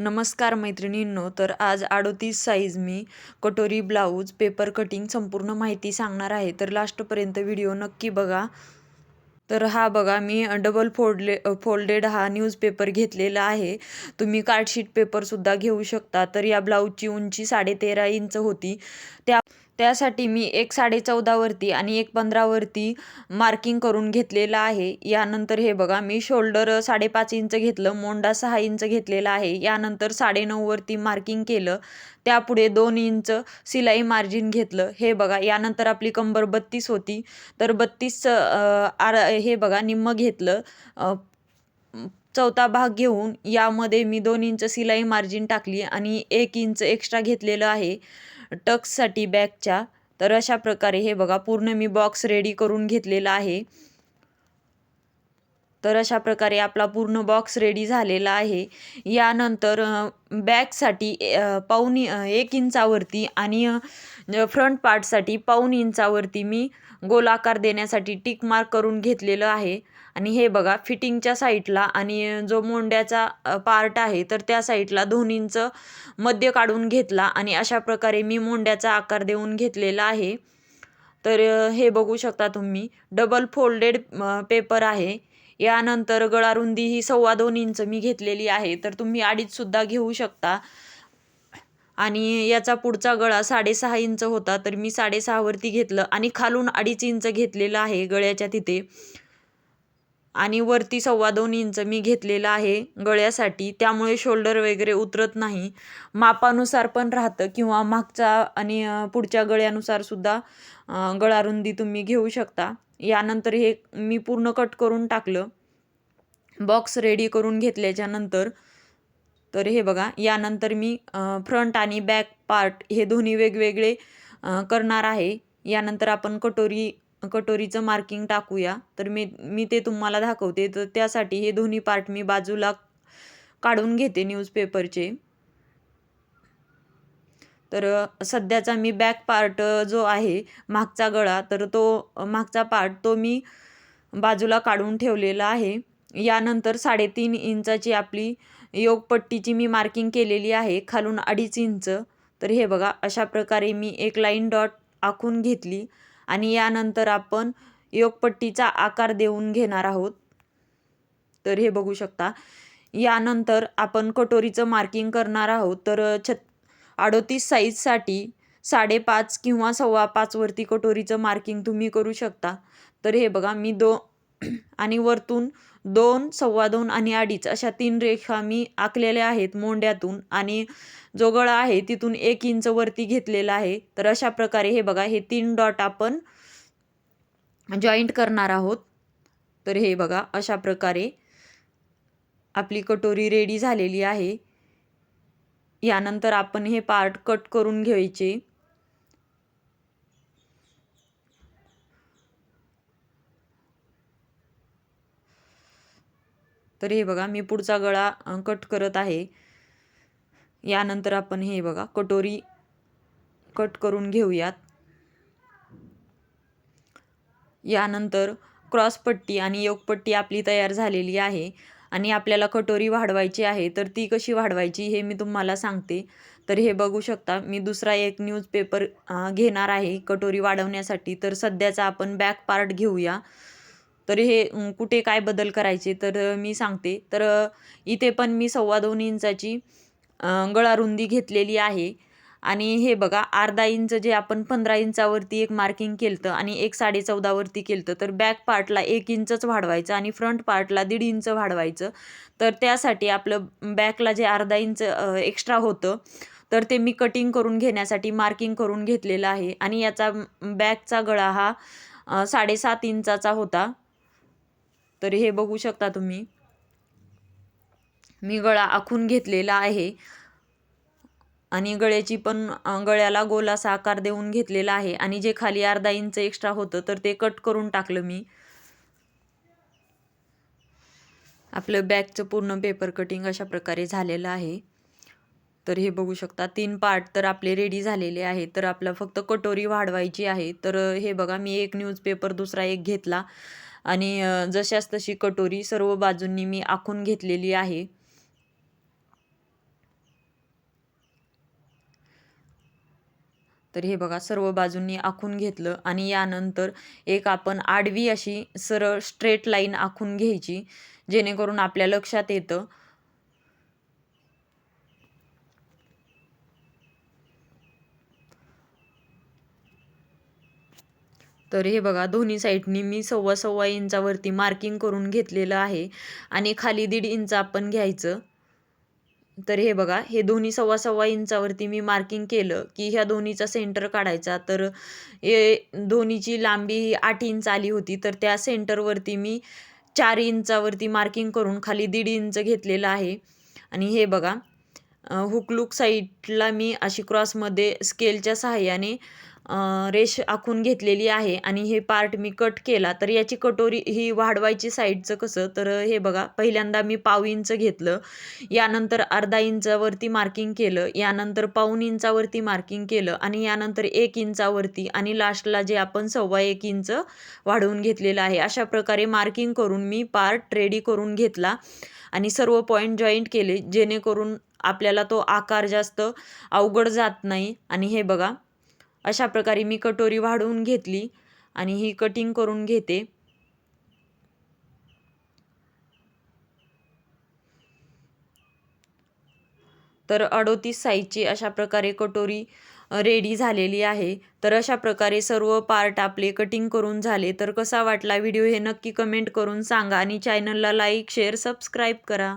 नमस्कार मैत्रिणींनो तर आज अडोतीस साईज मी कटोरी ब्लाऊज पेपर कटिंग संपूर्ण माहिती सांगणार आहे. तर लास्टपर्यंत व्हिडिओ नक्की बघा. तर हा बघा मी डबल फोल्डले फोल्डेड हा न्यूजपेपर घेतलेला आहे. तुम्ही कार्डशीट पेपरसुद्धा घेऊ शकता. तर या ब्लाऊजची उंची साडेतेरा इंच होती. त्या त्यासाठी मी एक साडे चौदावरती आणि एक पंधरावरती मार्किंग करून घेतलेलं आहे. यानंतर हे बघा मी शोल्डर साडेपाच इंच घेतलं मोंडा सहा इंच घेतलेला आहे. यानंतर साडेनऊवरती मार्किंग केलं त्यापुढे दोन इंच सिलाई मार्जिन घेतलं. हे बघा यानंतर आपली कंबर बत्तीस होती. तर बत्तीस आर हे बघा निम्म घेतलं. चौथा भाग घेऊन यामध्ये मी दोन इंच सिलाई मार्जिन टाकली आणि एक इंच एक्स्ट्रा घेतलेलं आहे. टक्ससाठी बॅगच्या. तर अशा प्रकारे हे बघा पूर्ण मी बॉक्स रेडी करून घेतलेला आहे. तर अशा प्रकारे आपला पूर्ण बॉक्स रेडी झालेला आहे. यानंतर बॅगसाठी पाऊन एक इंचावरती आणि फ्रंट पार्टसाठी पाऊन इंचावरती मी गोलाकार देण्यासाठी टिक मार्क करून घेतलेलं आहे. आणि हे बघा फिटिंगच्या साईडला आणि जो मोंड्याचा पार्ट आहे तर त्या साईडला दोन्हींचं मध्य काढून घेतला आणि अशा प्रकारे मी मोंड्याचा आकार देऊन घेतलेला आहे. तर हे बघू शकता तुम्ही डबल फोल्डेड पेपर आहे. यानंतर गळारुंदी ही सव्वा दोन इंच मी घेतलेली आहे तर तुम्ही अडीचसुद्धा घेऊ शकता. आणि याचा पुढचा गळा साडेसहा इंच होता तर मी साडेसहावरती घेतलं आणि खालून अडीच इंच घेतलेलं आहे गळ्याच्या तिथे. आणि वरती सव्वा दोन इंच मी घेतलेलं आहे गळ्यासाठी. त्यामुळे शोल्डर वगैरे उतरत नाही. मापानुसार पण राहतं किंवा मागचा आणि पुढच्या गळ्यानुसार सुद्धा गळारुंदी तुम्ही घेऊ शकता. यानंतर हे मी पूर्ण कट करून टाकलं. बॉक्स रेडी करून घेतल्याच्या नंतर तर हे बघा यानंतर मी फ्रंट आणि बॅक पार्ट हे दोन्ही वेगवेगळे करणार आहे. यानंतर आपण कटोरी कटोरीचं मार्किंग टाकूया. तर मी मी ते तुम्हाला दाखवते. तर त्यासाठी हे दोन्ही पार्ट मी बाजूला काढून घेते न्यूजपेपरचे तर सध्याचा मी बॅक पार्ट जो आहे मागचा गळा तर तो मागचा पार्ट तो मी बाजूला काढून ठेवलेला आहे. यानंतर साडेतीन इंचाची आपली योगपट्टीची मी मार्किंग केलेली आहे खालून अडीच इंच. तर हे बघा अशा प्रकारे मी एक लाईन डॉट आखून घेतली. आणि यानंतर आपण योगपट्टीचा आकार देऊन घेणार आहोत. तर हे बघू शकता. यानंतर आपण कटोरीचं मार्किंग करणार आहोत. तर छत अडोतीस साईजसाठी साडेपाच किंवा सव्वा पाचवरती कटोरीचं मार्किंग तुम्ही करू शकता. तर हे बघा मी दो आणि वरतून दोन सव्वा दोन आणि अडीच अशा तीन रेखा मी आखलेल्या आहेत मोंड्यातून आणि जो गळा आहे तिथून एक इंच वरती घेतलेला आहे. तर अशा प्रकारे हे बघा हे तीन डॉट आपण जॉईंट करणार आहोत. तर हे बघा अशा प्रकारे आपली कटोरी रेडी झालेली आहे. यानंतर आपण हे पार्ट कट करून घ्यायचे. तर हे बघा मी पुढचा गळा कट करत आहे. यानंतर आपण हे बघा कटोरी कट करून घेऊयात. यानंतर क्रॉसपट्टी आणि योगपट्टी आपली तयार झालेली आहे आणि आपल्याला कटोरी वाढवायची आहे. तर ती कशी वाढवायची हे मी तुम्हाला सांगते. तर हे बघू शकता मी दुसरा एक न्यूजपेपर घेणार आहे कटोरी वाढवण्यासाठी. तर सध्याचा आपण बॅक पार्ट घेऊया. तर हे कुठे काय बदल करायचे तर मी सांगते. तर इथे पण मी सव्वा दोन इंचाची गळारुंदी घेतलेली आहे. आणि हे बघा अर्धा इंच जे आपण पंधरा इंचावरती एक मार्किंग केलं आणि एक साडे चौदावरती केलं तर बॅक पार्टला एक इंचच वाढवायचं आणि फ्रंट पार्टला दीड इंच वाढवायचं. तर त्यासाठी आपलं बॅकला जे अर्धा इंच एक्स्ट्रा होतं तर ते मी कटिंग करून घेण्यासाठी मार्किंग करून घेतलेलं आहे. आणि याचा बॅकचा गळा हा साडेसात इंचाचा होता. तर हे बघू शकता तुम्ही. मी गळा आखून घेतलेला आहे. आणि गळ्याची पण गळ्याला गोल असा आकार देऊन घेतलेला आहे. आणि जे खाली अर्धा इंच एक्स्ट्रा होतं तर ते कट करून टाकलं मी. आपलं बॅगचं पूर्ण पेपर कटिंग अशा प्रकारे झालेलं आहे. तर हे बघू शकता तीन पार्ट तर आपले रेडी झालेले आहे तर आपलं फक्त कटोरी वाढवायची आहे. तर हे बघा मी एक न्यूजपेपर दुसरा एक घेतला. आणि जशाच तशी कटोरी सर्व बाजूंनी मी आखून घेतलेली आहे. तर हे बघा सर्व बाजूंनी आखून घेतलं आणि यानंतर एक आपण आडवी अशी सरळ स्ट्रेट लाईन आखून घ्यायची जेणेकरून आपल्या लक्षात येतं तर हे बघा दोन्ही साईडनी मी सव्वा सव्वा इंचावरती मार्किंग करून घेतलेलं आहे आणि खाली दीड इंच आपण घ्यायचं. तर हे बघा हे दोन्ही सव्वा सव्वा इंचावरती मी मार्किंग केलं की ह्या दोन्हीचा सेंटर काढायचा. तर हे दोन्हीची लांबी ही आठ इंच आली होती तर त्या सेंटरवरती मी चार इंचावरती मार्किंग करून खाली दीड इंच घेतलेलं आहे. आणि हे बघा हुकलूक साईडला मी अशी क्रॉसमध्ये स्केलच्या सहाय्याने रेष आखून घेतलेली आहे आणि हे पार्ट मी कट केला तर याची कटोरी ही वाढवायची साईडचं कसं? तर हे बघा पहिल्यांदा मी पाव इंच घेतलं यानंतर अर्धा इंचावरती मार्किंग केलं यानंतर पाऊन इंचावरती मार्किंग केलं आणि यानंतर एक इंचावरती आणि लास्टला जे आपण सव्वा एक इंच वाढवून घेतलेलं आहे अशा प्रकारे मार्किंग करून मी पार्ट रेडी करून घेतला आणि सर्व पॉईंट जॉईंट केले जेणेकरून आपल्याला तो आकार जास्त अवघड जात नाही. आणि हे बघा अशा प्रकारे मी कटोरी वाढवून घेतली आणि ही कटिंग करून घेते. तर अडोतीस साईजची अशा प्रकारे कटोरी रेडी झालेली आहे. तर अशा प्रकारे सर्व पार्ट आपले कटिंग करून झाले. तर कसा वाटला व्हिडिओ हे नक्की कमेंट करून सांगा आणि चॅनलला लाईक शेअर सबस्क्राईब करा.